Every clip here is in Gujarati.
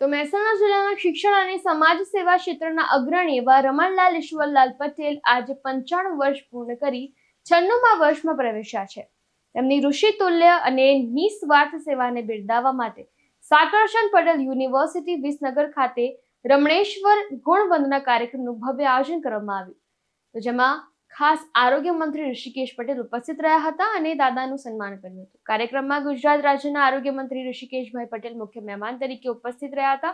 તો મહેસાણા જિલ્લાના શિક્ષણ અને સમાજ સેવા ક્ષેત્રના અગ્રણી એવા રમણલાલ ઈશ્વરલાલ પટેલ આજે પંચાણું વર્ષ પૂર્ણ કરી છન્નુમાં વર્ષમાં પ્રવેશ્યા છે. તેમની ઋષિ તુલ્ય અને નિસ્વાર્થ સેવાને બિરદાવવા માટે સાકર્ષણ પટેલ યુનિવર્સિટી વિસનગર ખાતે રમણેશ્વર ગુણવંદના કાર્યક્રમનું ભવ્ય આયોજન કરવામાં આવ્યું. તો જેમાં ખાસ આરોગ્ય મંત્રી ઋષિકેશ પટેલ ઉપસ્થિત રહ્યા હતા અને દાદાનું સન્માન કર્યું હતું. કાર્યક્રમમાં ગુજરાત રાજ્યના આરોગ્ય મંત્રી ઋષિકેશભાઈ પટેલ મુખ્ય મહેમાન તરીકે ઉપસ્થિત રહ્યા હતા.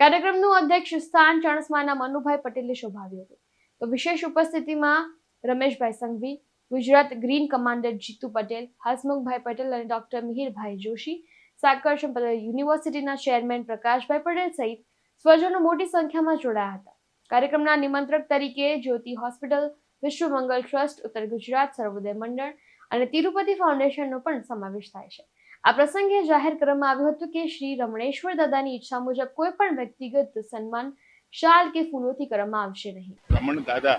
કાર્યક્રમનું અધ્યક્ષ સ્થાન ચણસમાના મનુભાઈ પટેલે શોભાવ્યું હતું. તો વિશેષ ઉપસ્થિતિમાં રમેશભાઈ સંઘવી, ગુજરાત ગ્રીન કમાન્ડર જીતુ પટેલ, હસમુખભાઈ પટેલ અને ડોક્ટર મિહિરભાઈ જોશી, સાકર પટેલ યુનિવર્સિટીના ચેરમેન પ્રકાશભાઈ પટેલ સહિત સ્વજનો મોટી સંખ્યામાં જોડાયા હતા. કાર્યક્રમના નિમંત્રક તરીકે જ્યોતિ હોસ્પિટલ વિશ્વ મંગલ ટ્રસ્ટ, ઉત્તર ગુજરાત સર્વોદય મંડળ અને તિરુપતિ ફાઉન્ડેશનનો પણ સમાવેશ થાય છે. આ પ્રસંગે જાહેર કરવામાં આવ્યું હતું કે શ્રી રમણેશ્વર દાદાની ઈચ્છા મુજબ કોઈ પણ વ્યક્તિગત સન્માન, શાલ કે ફૂલોથી કરવામાં આવશે નહીં. રમણ દાદા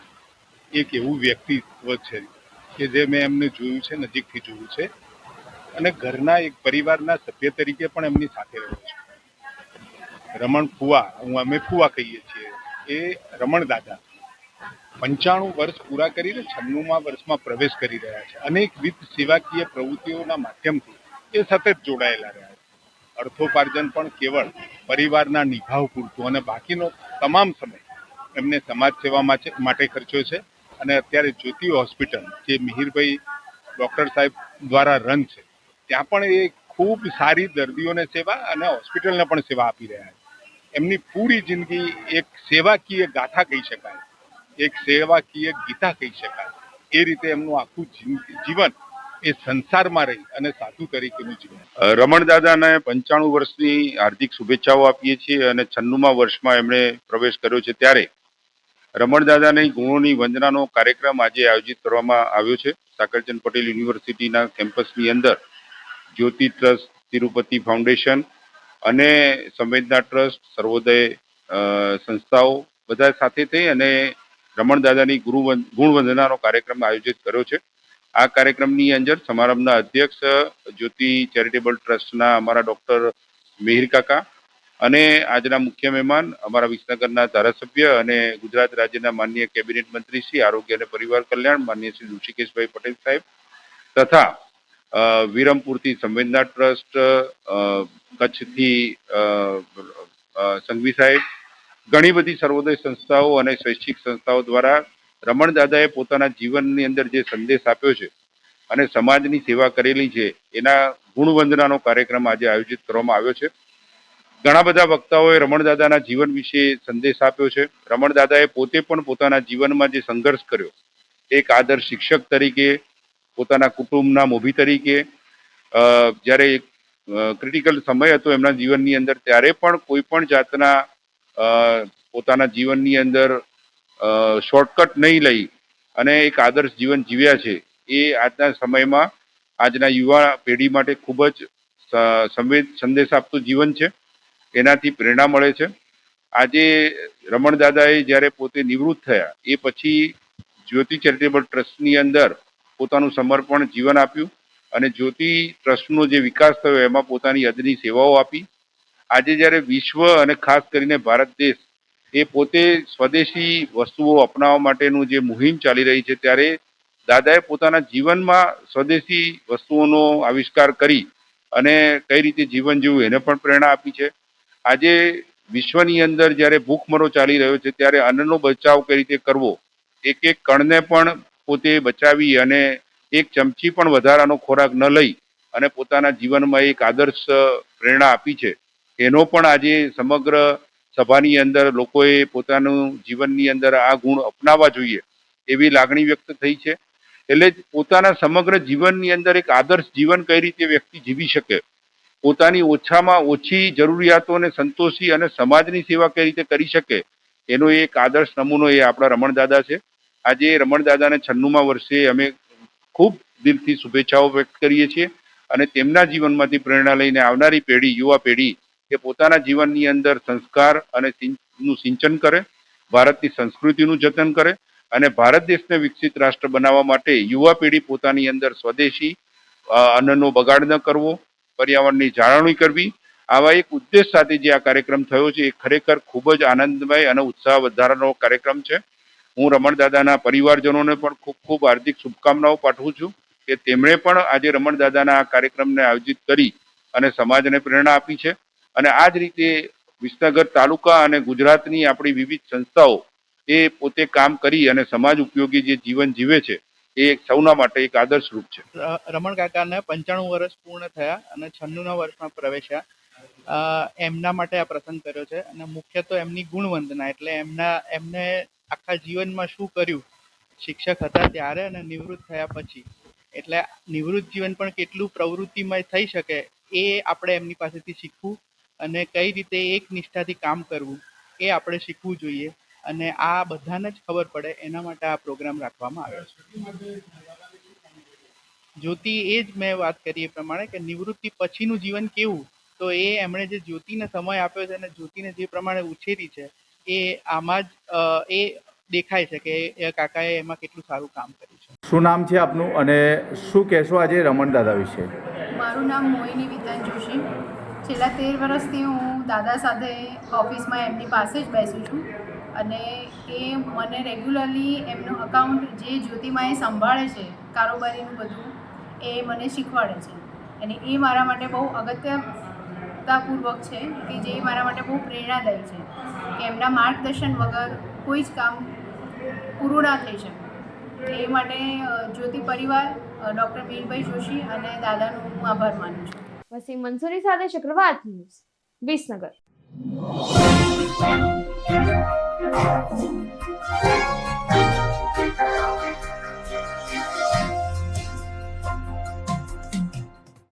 એક એવું વ્યક્તિત્વ છે કે જે મેં એમને જોયું છે, નજીકથી જોયું છે અને ઘરના એક પરિવારના સભ્ય તરીકે પણ એમની સાથે રહ્યો છું. રમણ ફુવા, હું અમે ફુવા કહીએ છીએ, એ રમણ દાદા પંચાણું વર્ષ પૂરા કરીને છન્નુંમાં વર્ષમાં પ્રવેશ કરી રહ્યા છે. અનેકવિધ સેવાકીય પ્રવૃત્તિઓના માધ્યમથી એ સતત જોડાયેલા રહ્યા છે. અર્થોપાર્જન પણ કેવળ પરિવારના નિભાવ પૂરતું અને બાકીનો તમામ સમય એમને સમાજ સેવા માટે ખર્ચ્યો છે. અને અત્યારે જ્યોતિ હોસ્પિટલ, જે મિહિરભાઈ ડૉક્ટર સાહેબ દ્વારા રન છે, ત્યાં પણ એ ખૂબ સારી દર્દીઓને સેવા અને હોસ્પિટલને પણ સેવા આપી રહ્યા છે. એમની પૂરી જિંદગી એક સેવાકીય ગાથા કહી શકાય. એક સેવાકીય ગીતા કહી શકાય. એ રીતે એમનું આખું જીવન એ સંસારમાં રહી અને સાધુ તરીકેનું જીવન. રમણ દાદાને પંચાણું વર્ષની હાર્દિક શુભેચ્છાઓ આપીએ છીએ અને છન્નુમાં વર્ષમાં એમણે પ્રવેશ કર્યો છે ત્યારે રમણ દાદાની ગુણોની વંદનાનો કાર્યક્રમ આજે આયોજિત કરવામાં આવ્યો છે. સાકરચંદ પટેલ યુનિવર્સિટીના કેમ્પસની અંદર જ્યોતિ ટ્રસ્ટ, તિરુપતિ ફાઉન્ડેશન અને સંવેદના ટ્રસ્ટ, સર્વોદય સંસ્થાઓ બધા સાથે થઈ અને રમણ દાદાની ગુરુ વં- ગુણ વંદનાનો કાર્યક્રમ આયોજિત કર્યો છે. આ કાર્યક્રમની અંદર સમારંભના અધ્યક્ષ, જ્યોતિ ચેરિટેબલ ટ્રસ્ટના અમારા ડોક્ટર મિહિર કાકા અને આજના મુખ્ય મહેમાન અમારા વિસનગરના ધારાસભ્ય અને ગુજરાત રાજ્યના માનનીય કેબિનેટ મંત્રી શ્રી આરોગ્ય અને પરિવાર કલ્યાણ માનનીય શ્રી ઋષિકેશભાઈ પટેલ સાહેબ તથા વિરમપુરથી સંવેદના ટ્રસ્ટ કચ્છથી સંઘવી સાહેબ ઘણી બધી સર્વોદય સંસ્થાઓ અને સ્વૈચ્છિક સંસ્થાઓ દ્વારા રમણ દાદાએ પોતાના જીવનની અંદર જે સંદેશ આપ્યો છે અને સમાજની સેવા કરેલી છે, એના ગુણવંદનાનો કાર્યક્રમ આજે આયોજિત કરવામાં આવ્યો છે. ઘણા બધા વક્તાઓએ રમણ દાદાના જીવન વિશે સંદેશ આપ્યો છે. રમણ દાદાએ પોતે પણ પોતાના જીવનમાં જે સંઘર્ષ કર્યો, એક આદર્શ શિક્ષક તરીકે, પોતાના કુટુંબના મોભી તરીકે જ્યારે ક્રિટિકલ સમય હતો એમના જીવનની અંદર, ત્યારે પણ કોઈ પણ જાતના પોતાના જીવનની અંદર શોર્ટકટ નહીં લઈ અને એક આદર્શ જીવન જીવ્યા છે, એ આજના સમયમાં આજના યુવા પેઢી માટે ખૂબ જ સંવેદ, સંદેશ આપતું જીવન છે. એનાથી પ્રેરણા મળે છે. આજે રમણ દાદાએ જ્યારે પોતે નિવૃત્ત થયા, એ પછી જ્યોતિ ચેરિટેબલ ટ્રસ્ટની અંદર પોતાનું સમર્પણ જીવન આપ્યું અને જ્યોતિ ટ્રસ્ટનો જે વિકાસ થયો, એમાં પોતાની હદની સેવાઓ આપી. આજે જ્યારે વિશ્વ અને ખાસ કરીને ભારત દેશ એ પોતે સ્વદેશી વસ્તુઓ અપનાવવા માટેનું જે મુહિમ ચાલી રહી છે, ત્યારે દાદાએ પોતાના જીવનમાં સ્વદેશી વસ્તુઓનો આવિષ્કાર કરી અને કઈ રીતે જીવન જીવવું એને પણ પ્રેરણા આપી છે. આજે વિશ્વની અંદર જ્યારે ભૂખમરો ચાલી રહ્યો છે, ત્યારે અન્નનો બચાવ કઈ રીતે કરવો, એક એક કણને પણ પોતે બચાવી અને એક ચમચી પણ વધારાનો ખોરાક ન લઈ અને પોતાના જીવનમાં એક આદર્શ પ્રેરણા આપી છે. એનો પણ આજે સમગ્ર સભાની અંદર લોકોએ પોતાનું જીવનની અંદર આ ગુણ અપનાવવા જોઈએ એવી લાગણી વ્યક્ત થઈ છે. એટલે પોતાના સમગ્ર જીવનની અંદર એક આદર્શ જીવન કઈ રીતે વ્યક્તિ જીવી શકે, પોતાની ઓછામાં ઓછી જરૂરિયાતોને સંતોષી અને સમાજની સેવા કઈ રીતે કરી શકે, એનો એક આદર્શ નમૂનો એ આપણા રમણ દાદા છે. આજે રમણ દાદાને છન્નુમા વર્ષે અમે ખૂબ દિલથી શુભેચ્છાઓ વ્યક્ત કરીએ છીએ અને તેમના જીવનમાંથી પ્રેરણા લઈને આવનારી પેઢી, યુવા પેઢી એ પોતાના જીવનની અંદર સંસ્કાર અને નું સિંચન કરે, ભારતની સંસ્કૃતિનું જતન કરે અને ભારત દેશને વિકસિત રાષ્ટ્ર બનાવવા માટે યુવા પેઢી પોતાની અંદર સ્વદેશી અન્નનો બગાડ ન કરવો, પર્યાવરણની જાળવણી કરવી. આવા એક ઉદ્દેશ સાથે જે આ કાર્યક્રમ થયો છે, એ ખરેખર ખૂબ જ આનંદમય અને ઉત્સાહ વધારાનો કાર્યક્રમ છે. હું રમણ દાદાના પરિવારજનોને પણ ખૂબ ખૂબ હાર્દિક શુભકામનાઓ પાઠવું છું કે તેમણે પણ આજે રમણ દાદાના આ કાર્યક્રમને આયોજિત કરી અને સમાજને પ્રેરણા આપી છે. અને આ જ રીતે વિસનગર તાલુકા અને ગુજરાતની આપણી વિવિધ સંસ્થાઓ એ પોતે કામ કરી અને સમાજ ઉપયોગી જે જીવન જીવે છે, એ સૌના માટે એક આદર્શ રૂપ છે. રમણ કાકાને પંચાણું વર્ષ પૂર્ણ થયા અને છન્નુના વર્ષમાં પ્રવેશ્યા. એમના માટે આ પ્રસંગ કર્યો છે અને મુખ્ય તો એમની ગુણવંદના એટલે એમના, એમને આખા જીવનમાં શું કર્યું? શિક્ષક હતા ત્યારે અને નિવૃત્ત થયા પછી. એટલે નિવૃત્ત જીવન પણ કેટલું પ્રવૃત્તિમય થઈ શકે એ આપણે એમની પાસેથી શીખવું અને કઈ રીતે એક નિષ્ઠાથી કામ કરવું એ આપણે શીખવું જોઈએ. અને આ બધાને જ ખબર પડે એના માટે આ પ્રોગ્રામ રાખવામાં આવ્યો છે. જ્યોતિ એ જ મેં વાત કરી એ પ્રમાણે કે નિવૃત્તિ પછીનું જીવન કેવું? તો એ એમણે જે જ્યોતિને સમય આપ્યો છે અને જ્યોતિને જે પ્રમાણે ઉછેરી છે એ આમાં જ એ દેખાય છે કે એ કાકાએ એમાં કેટલું સારું કામ કર્યું છે. શું નામ છે આપનું? અને શું કહેશો આજે રમણ દાદા વિશે? મારું નામ મોહિની વિતાન જોશી. છેલ્લા તેર વર્ષથી હું દાદા સાથે ઓફિસમાં એમની પાસે જ બેસું છું અને એ મને રેગ્યુલરલી એમનું અકાઉન્ટ જે જ્યોતિમાએ સંભાળે છે, કારોબારીનું બધું, એ મને શીખવાડે છે. અને એ મારા માટે બહુ અગત્યતાપૂર્વક છે કે જે મારા માટે બહુ પ્રેરણાદાયી છે કે એમના માર્ગદર્શન વગર કોઈ જ કામ પૂરું ના થઈ શકે. એ માટે જ્યોતિ પરિવાર ડૉક્ટર મીરભાઈ જોશી અને દાદાનું હું આભાર માનું છું. વસીમ મંસૂરી સાથે ચક્રવાત ન્યૂઝ વિસનગર